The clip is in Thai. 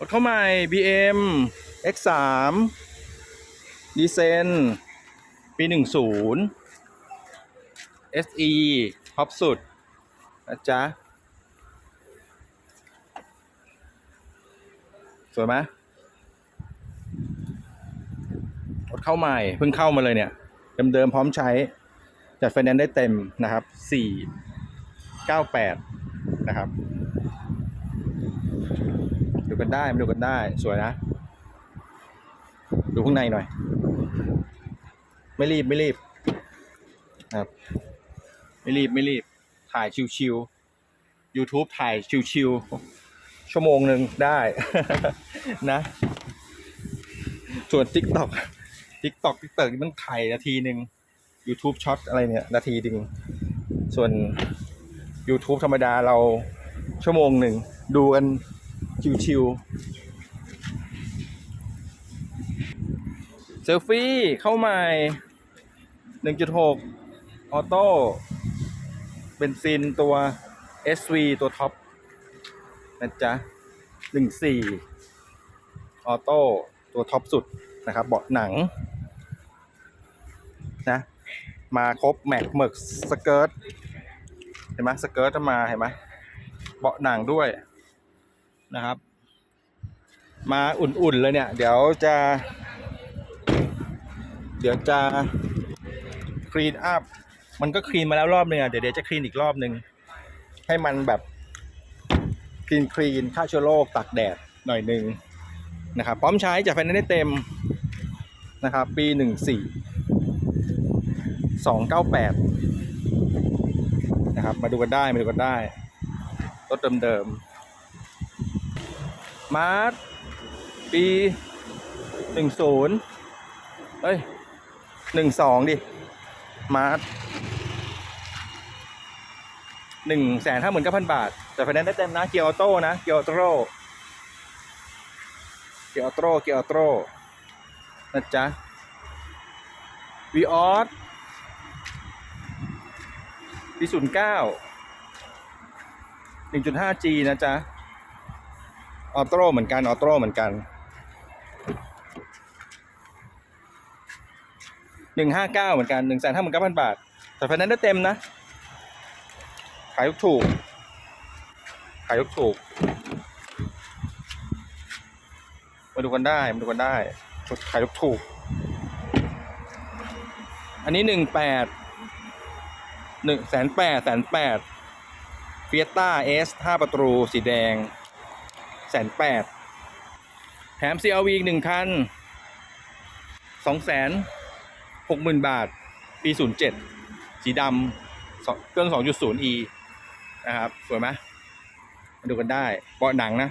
รถเข้าใหม่ BM X3 ดีเซนปี 10 SE ท็อปสุดนะจ๊ะ สวยไหมรถเข้าใหม่ เพิ่งเข้ามาเลยเนี่ย เดิมๆพร้อมใช้ จัดไฟแนนซ์ได้เต็มนะครับ 498 นะครับ กันได้มาดูกันได้ สวยนะ ดูข้างในหน่อย ไม่รีบไม่รีบครับไม่รีบไม่รีบ ถ่ายชิวๆ YouTube ถ่ายชิวๆ ชั่วโมงหนึ่งได้นะ ส่วน TikTok TikTok TikTok นี่มันถ่ายนาทีหนึ่ง YouTube ช็อตอะไรเนี่ย นาทีหนึ่งส่วน YouTube ธรรมดาเราชั่วโมงหนึ่ง ดูกัน ชิวๆเซลฟี่เข้าใหม่ 1.6 ออโต้เบนซินตัว SV ตัวท็อปนะจ๊ะ 14 ออโต้ตัวท็อปสุดนะครับ เบาะหนัง นะ มาครบ แม็กเมิกสเกิร์ตเห็นไหมสเกิร์ตจะมา เห็นไหมเบาะหนังด้วย นะครับ มาอุ่นๆเลยเนี่ย เดี๋ยวจะ เดี๋ยวจะคลีนอัพมันก็คลีนมาแล้วรอบหนึงอะเดี๋ยวเดี๋ยวจะคลีนอีกรอบหนึ่งให้มันแบบคลีนคลีนฆ่าเชื้อโรคตากแดดหน่อยหนึ่งนะครับ พร้อมใช้จากไฟแนนซ์ได้เต็มนะครับ ปีหนึ่งสี่สองเก้าแปดนะครับ มาดูกันได้ มาดูกันได้รถเดิมๆ มาร์ทปีหนึ่งศูนย์เอ้ยหนึ่งสองดิ มาร์ทหนึ่งแสนห้าหมื่นเก้าพันบาท แต่ไฟแนนซ์ได้เต็มนะ เกียร์ออโต้นะ เกียร์ออโต้ เกียร์ออโต้ เกียร์ออโต้ นะจ๊ะวีออสปีศูนย์เก้าหนึ่งจุดห้า G นะจ๊ะ ออโต้เหมือนกัน ออโต้เหมือนกันหนึ่งห้าเก้าเหมือนกันหนึ่งแสนห้าหมื่นเก้าพันบาท แต่ไฟแนนซ์ได้เต็มนะ ขายถูก ขายถูก มาดูกันได้ มาดูกันได้ ขายถูก อันนี้หนึ่งแปดหนึ่งแสนแปดแสนแปดเฟียต้าเอสห้าประตูสีแดง แสนแปดแถม CRV อีกหนึ่งคันสองแสนหกหมื่นบาท ปีศูนย์เจ็ดสีดำเครื่องสองจุดศูนย์ E นะครับ สวยไหมมาดูกันได้เบาะหนังนะ